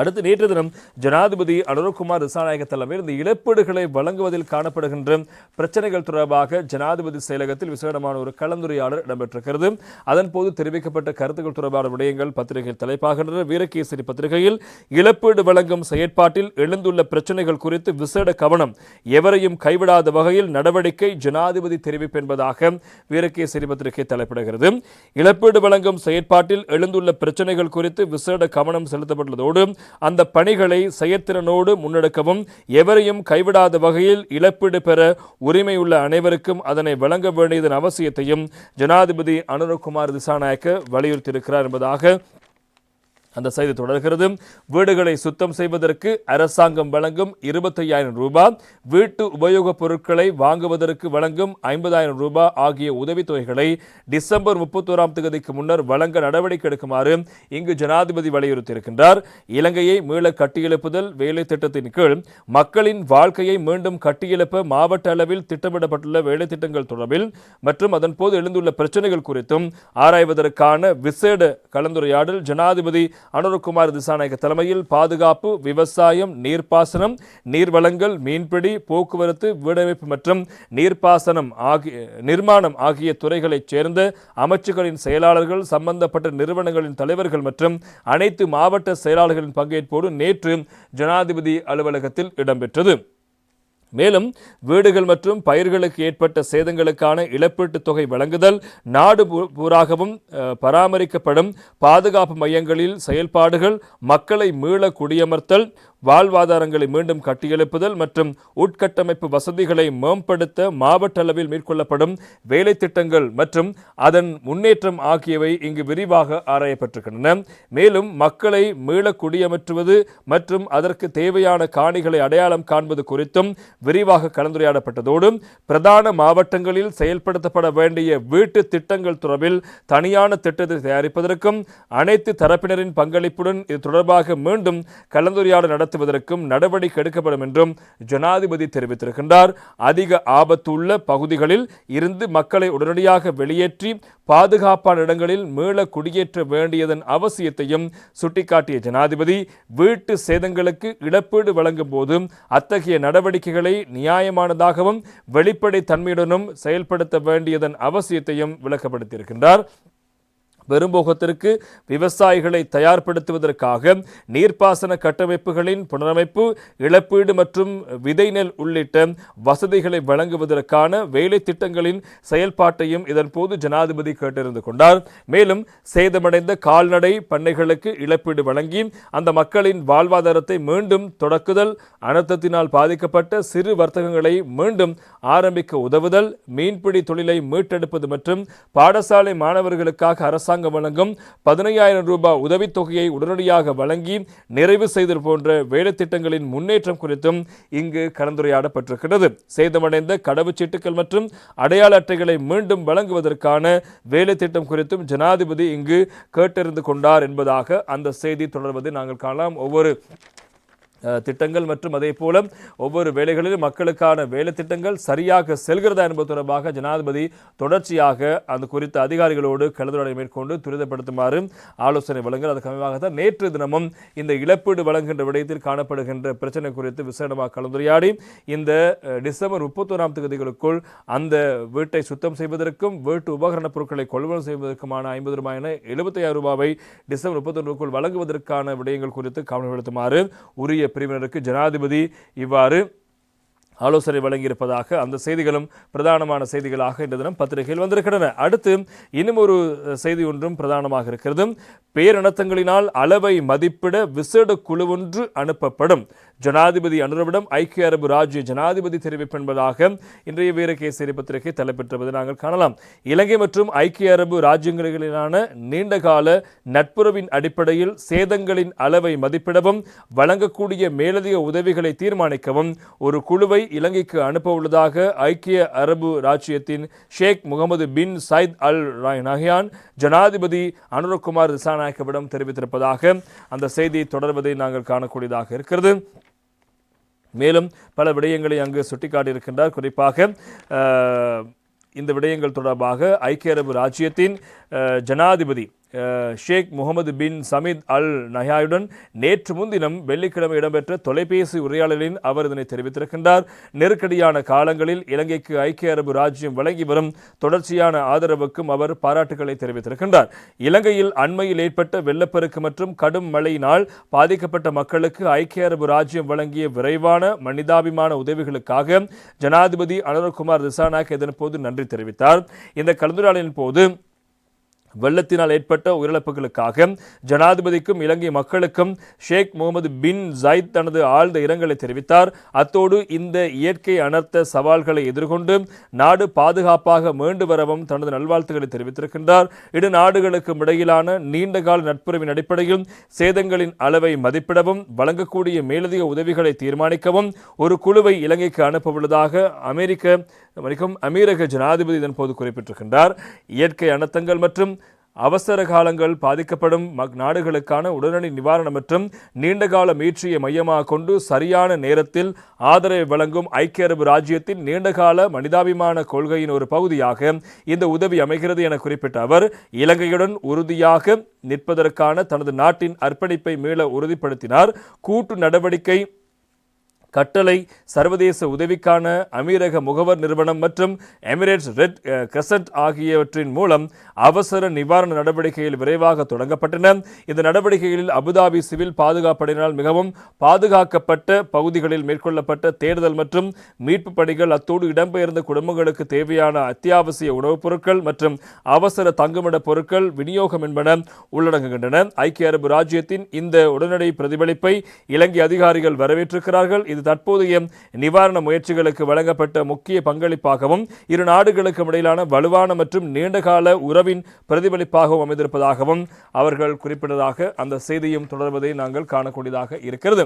அடுத்து நேற்று தினம் ஜனாதிபதி அனுரகுமார் ரிசாநாயக தலைமையில் இந்த இழப்பீடுகளை வழங்குவதில் காணப்படுகின்ற பிரச்சனைகள் தொடர்பாக ஜனாதிபதி செயலகத்தில் விசேடமான ஒரு கலந்துரையாடல் இடம்பெற்றிருக்கிறது. அதன்போது தெரிவிக்கப்பட்ட கருத்துக்கள் தொடர்பான விடயங்கள் பத்திரிகையில் தலைப்பாகின்றன வீரகேசரி பத்திரிகையில் இழப்பீடு வழங்கும் செயற்பாட்டில் எழுந்துள்ள பிரச்சனைகள் குறித்து விசேட கவனம் எவரையும் கைவிடாத வகையில் நடவடிக்கை ஜனாதிபதி தெரிவிப்பு என்பதாக வீரகேசரி பத்திரிகை தலைப்பிடுகிறது. இழப்பீடு வழங்கும் செயற்பாட்டில் எழுந்துள்ள பிரச்சனைகள் குறித்து விசேட கவனம் செலுத்தப்பட்டுள்ளதோடு அந்த பணிகளை செயற்திறனோடு முன்னெடுக்கவும் எவரையும் கைவிடாத வகையில் இழப்பீடு பெற உரிமையுள்ள அனைவருக்கும் அதனை வழங்க வேண்டியதன் அவசியத்தையும் ஜனாதிபதி அனுரகுமார் திசாநாயக்க வலியுறுத்தியிருக்கிறார் என்பதாக அந்த செய்தி தொடர்கிறது. வீடுகளை சுத்தம் செய்வதற்கு அரசாங்கம் வழங்கும் இருபத்தையாயிரம் ரூபாய் வீட்டு உபயோகப் பொருட்களை வாங்குவதற்கு வழங்கும் ஐம்பதாயிரம் ரூபாய் ஆகிய உதவித்தொகைகளை டிசம்பர் முப்பத்தோராம் தேதிக்கு முன்னர் வழங்க நடவடிக்கை எடுக்குமாறு இங்கு ஜனாதிபதி வலியுறுத்தியிருக்கின்றார். இலங்கையை மீள கட்டியெழுப்புதல் வேலை திட்டத்தின் கீழ் மக்களின் வாழ்க்கையை மீண்டும் கட்டியெழுப்ப மாவட்ட அளவில் திட்டமிடப்பட்டுள்ள வேலை திட்டங்கள் தொடர்பில் மற்றும் அதன் போது எழுந்துள்ள பிரச்சனைகள் குறித்தும் ஆராய்வதற்கான விசேட கலந்துரையாடல் ஜனாதிபதி அனுரகுமார் திசாநாயக்க தலைமையில் பாதுகாப்பு விவசாயம் நீர்ப்பாசனம் நீர்வளங்கள் மீன்பிடி போக்குவரத்து வீடமைப்பு மற்றும் நீர்ப்பாசனம் ஆகிய நிர்மாணம் ஆகிய துறைகளைச் சேர்ந்த அமைச்சுகளின் செயலாளர்கள் சம்பந்தப்பட்ட நிறுவனங்களின் தலைவர்கள் மற்றும் அனைத்து மாவட்ட செயலாளர்களின் பங்கேற்போடு நேற்று ஜனாதிபதி அலுவலகத்தில் இடம்பெற்றது. மேலும் வீடுகள் மற்றும் பயிர்களுக்கு ஏற்பட்ட சேதங்களுக்கான இழப்பீட்டுத் தொகை வழங்குதல் நாடு பூ- பூராகவும் பராமரிக்கப்படும் பாதுகாப்பு மையங்களில் செயல்பாடுகள் மக்களை மீள குடியமர்த்தல் வாழ்வாதாரங்களை மீண்டும் கட்டியெழுப்புதல் மற்றும் உட்கட்டமைப்பு வசதிகளை மேம்படுத்த மாவட்ட அளவில் மேற்கொள்ளப்படும் வேலை திட்டங்கள் மற்றும் அதன் முன்னேற்றம் ஆகியவை இங்கு விரிவாக ஆராயப்பட்டிருக்கின்றன. மேலும் மக்களை மீள குடியமற்றுவது மற்றும் அதற்கு தேவையான காணிகளை அடையாளம் காண்பது குறித்தும் விரிவாக கலந்துரையாடப்பட்டதோடு பிரதான மாவட்டங்களில் செயல்படுத்தப்பட வேண்டிய வீட்டு திட்டங்கள் தொடர்பில் தனியான திட்டத்தை தயாரிப்பதற்கும் அனைத்து தரப்பினரின் பங்களிப்புடன் இது தொடர்பாக மீண்டும் கலந்துரையாடல் நடத்துவதற்கும் நடவடிக்கை எடுக்கப்படும் என்றும் ஜனாதிபதி தெரிவித்திருக்கின்றார். அதிக ஆபத்துள்ள பகுதிகளில் இருந்து மக்களை உடனடியாக வெளியேற்றி பாதுகாப்பான இடங்களில் மீள குடியேற்ற வேண்டியதன் அவசியத்தையும் சுட்டிக்காட்டிய ஜனாதிபதி வீட்டு சேதங்களுக்கு இழப்பீடு வழங்கும் போது அத்தகைய நடவடிக்கைகளை நியாயமானதாகவும் வெளிப்படை தன்மையுடனும் செயல்படுத்த வேண்டியதன் அவசியத்தையும் விளக்கப்படுத்தியிருக்கின்றார். பெரும்போகத்திற்கு விவசாயிகளை தயார்படுத்துவதற்காக நீர்ப்பாசன கட்டமைப்புகளின் புனரமைப்பு இழப்பீடு மற்றும் விதை நெல் உள்ளிட்ட வசதிகளை வழங்குவதற்கான வேலை திட்டங்களின் செயல்பாட்டையும் இதன்போது ஜனாதிபதி கேட்டிருந்து கொண்டார். மேலும் சேதமடைந்த கால்நடை பண்ணைகளுக்கு இழப்பீடு வழங்கி அந்த மக்களின் வாழ்வாதாரத்தை மீண்டும் தொடக்குதல் அனர்த்தத்தினால் பாதிக்கப்பட்ட சிறு வர்த்தகங்களை மீண்டும் ஆரம்பிக்க உதவுதல் மீன்பிடி தொழிலை மீட்டெடுப்பது மற்றும் பாடசாலை மாணவர்களுக்காக அரசாங்கம் வழங்கும் பதினையாயிரம் ரூபாய் உதவித்தொகையை உடனடியாக வழங்கி நிறைவு செய்தல் போன்ற வேலைத்திட்டங்களின் முன்னேற்றம் குறித்தும் இங்கு கலந்துரையாடப்பட்டிருக்கிறது. சேதமடைந்த கடவுச்சீட்டுகள் மற்றும் அடையாள அட்டைகளை மீண்டும் வழங்குவதற்கான வேலை திட்டம் குறித்தும் ஜனாதிபதி இங்கு கேட்டறிந்து கொண்டார் என்பதாக அந்த செய்தி தொடர்வதை நாங்கள் காணலாம். ஒவ்வொரு திட்டங்கள் மற்றும் அதே போல ஒவ்வொரு வேலைகளிலும் மக்களுக்கான வேலை திட்டங்கள் சரியாக செல்கிறதா என்பது தொடர்பாக ஜனாதிபதி தொடர்ச்சியாக அந்த குறித்த அதிகாரிகளோடு கலந்துரையாடலை மேற்கொண்டு துரிதப்படுத்துமாறு ஆலோசனை வழங்க அதுக்கு அமைவாகத்தான் நேற்று தினமும் இந்த இழப்பீடு வழங்குகின்ற விடயத்தில் காணப்படுகின்ற பிரச்சனை குறித்து விசேடமாக கலந்துரையாடி இந்த டிசம்பர் முப்பத்தோராம் தேதிகளுக்குள் அந்த வீட்டை சுத்தம் செய்வதற்கும் வீட்டு உபகரணப் பொருட்களை கொள்வனம் செய்வதற்குமான ஐம்பது ரூபாய் என எழுபத்தையாயிரம் ரூபாவை டிசம்பர் முப்பத்தொன்றுக்குள் வழங்குவதற்கான விடயங்கள் குறித்து கவனம் செலுத்துமாறு உரிய பிரிவினருக்கு ஜனாதிபதி இவ்வாறு ஆலோசனை வழங்கியிருப்பதாக அந்த செய்திகளும் பிரதானமான செய்திகளாக இந்த தினம் பத்திரிகையில் வந்திருக்கின்றன. அடுத்து இன்னும் ஒரு செய்தி ஒன்றும் பிரதானமாக இருக்கிறது. பேரினத்தங்களினால் அளவை மதிப்பிட விசேட குழு ஒன்று அனுப்பப்படும். ஜனாதிபதி அனுரவிடம் ஐக்கிய அரபு ராஜ்ய ஜனாதிபதி தெரிவிப்பென்பதாக இன்றைய வீரகேசரி பத்திரிகை தலைப்பெற்றுவதை நாங்கள் காணலாம். இலங்கை மற்றும் ஐக்கிய அரபு ராஜ்யங்களிலான நீண்டகால நட்புறவின் அடிப்படையில் சேதங்களின் அளவை மதிப்பிடவும் வழங்கக்கூடிய மேலதிக உதவிகளை தீர்மானிக்கவும் ஒரு குழுவை இலங்கைக்கு அனுப்ப உள்ளதாக ஐக்கிய அரபு ராஜ்யத்தின் ஷேக் முகமது பின் சைத் அல் நஹியான் ஜனாதிபதி அனுரகுமார் திசாநாயக்கவிடம் தெரிவித்திருப்பதாக அந்த செய்தி தொடர்வதை நாங்கள் காணக்கூடியதாக இருக்கிறது. மேலும் பல விடயங்களை அங்கு சுட்டிக்காட்டியிருக்கின்றார். குறிப்பாக இந்த விடயங்கள் தொடர்பாக ஐக்கிய அரபு ராஜ்யத்தின் ஜனாதிபதி ஷேக் முகமது பின் சமீத் அல் நஹாயுடன் நேற்று முன்தினம் வெள்ளிக்கிழமை இடம்பெற்ற தொலைபேசி உரையாடலில் அவர் இதனை தெரிவித்திருக்கின்றார். நெருக்கடியான காலங்களில் இலங்கைக்கு ஐக்கிய அரபு ராஜ்யம் வழங்கி வரும் தொடர்ச்சியான ஆதரவுக்கும் அவர் பாராட்டுகளை தெரிவித்திருக்கின்றார். இலங்கையில் அண்மையில் ஏற்பட்ட வெள்ளப்பெருக்கு மற்றும் கடும் மழையினால் பாதிக்கப்பட்ட மக்களுக்கு ஐக்கிய அரபு ராஜ்யம் வழங்கிய விரைவான மனிதாபிமான உதவிகளுக்காக ஜனாதிபதி அனுரகுமார் இதன் இதன்போது நன்றி தெரிவித்தார். இந்த கலந்துரையாடலின் போது வெள்ளத்தினால் ஏற்பட்ட உயிரிழப்புகளுக்காக ஜனாதிபதிக்கும் இலங்கை மக்களுக்கும் ஷேக் முகமது பின் ஜாயித் தனது ஆழ்ந்த இரங்கலை தெரிவித்தார். அத்தோடு இந்த இயற்கை அனர்த்த சவால்களை எதிர்கொண்டு நாடு பாதுகாப்பாக மீண்டு வரவும் தனது நல்வாழ்த்துக்களை தெரிவித்திருக்கின்றார். இரு நாடுகளுக்கும் இடையிலான நீண்டகால நட்புறவின் அடிப்படையில் சேதங்களின் அளவை மதிப்பிடவும் வழங்கக்கூடிய மேலதிக உதவிகளை தீர்மானிக்கவும் ஒரு குழுவை இலங்கைக்கு அனுப்ப உள்ளதாக அமெரிக்க அமீரக ஜனாதிபதி இதன்போது குறிப்பிட்டிருக்கின்றார். இயற்கை அனர்த்தங்கள் மற்றும் அவசர காலங்கள் பாதிக்கப்படும் மக்- நாடுகளுக்கான உடனடி நிவாரணம் மற்றும் நீண்டகால மீட்சியை மையமாக கொண்டு சரியான நேரத்தில் ஆதரவை வழங்கும் ஐக்கிய அரபு ராஜ்யத்தின் நீண்டகால மனிதாபிமான கொள்கையின் ஒரு பகுதியாக இந்த உதவி அமைகிறது என குறிப்பிட்ட அவர் இலங்கையுடன் உறுதியாக நிற்பதற்கான தனது நாட்டின் அர்ப்பணிப்பை மீள உறுதிப்படுத்தினார். கூட்டு நடவடிக்கை கட்டளை சர்வதேச உதவிக்கான அமீரக முகவர் நிறுவனம் மற்றும் எமிரேட்ஸ் ரெட் கிரசன்ட் ஆகியவற்றின் மூலம் அவசர நிவாரண நடவடிக்கைகள் விரைவாக தொடங்கப்பட்டன. இந்த நடவடிக்கைகளில் அபுதாபி சிவில் பாதுகாப்படையினால் மிகவும் பாதுகாக்கப்பட்ட பகுதிகளில் மேற்கொள்ளப்பட்ட தேடுதல் மற்றும் மீட்பு பணிகள் அத்தோடு இடம்பெயர்ந்த குடும்பங்களுக்கு தேவையான அத்தியாவசிய உணவுப் பொருட்கள் மற்றும் அவசர தங்குமிட பொருட்கள் விநியோகம் என்பன உள்ளடங்குகின்றன. ஐக்கிய அரபு ராஜ்யத்தின் இந்த உடனடி பிரதிபலிப்பை இலங்கை அதிகாரிகள் வரவேற்றிருக்கிறார்கள். இது தற்போதைய நிவாரண முயற்சிகளுக்கு வழங்கப்பட்ட முக்கிய பங்களிப்பாகவும் இரு நாடுகளுக்கும் இடையிலான வலுவான மற்றும் நீண்டகால உறவின் பிரதிபலிப்பாகவும் அமைந்திருப்பதாகவும் அவர்கள் குறிப்பிட்டதாக அந்த செய்தியும் தொடர்வதை நாங்கள் காணக்கூடியதாக இருக்கிறது.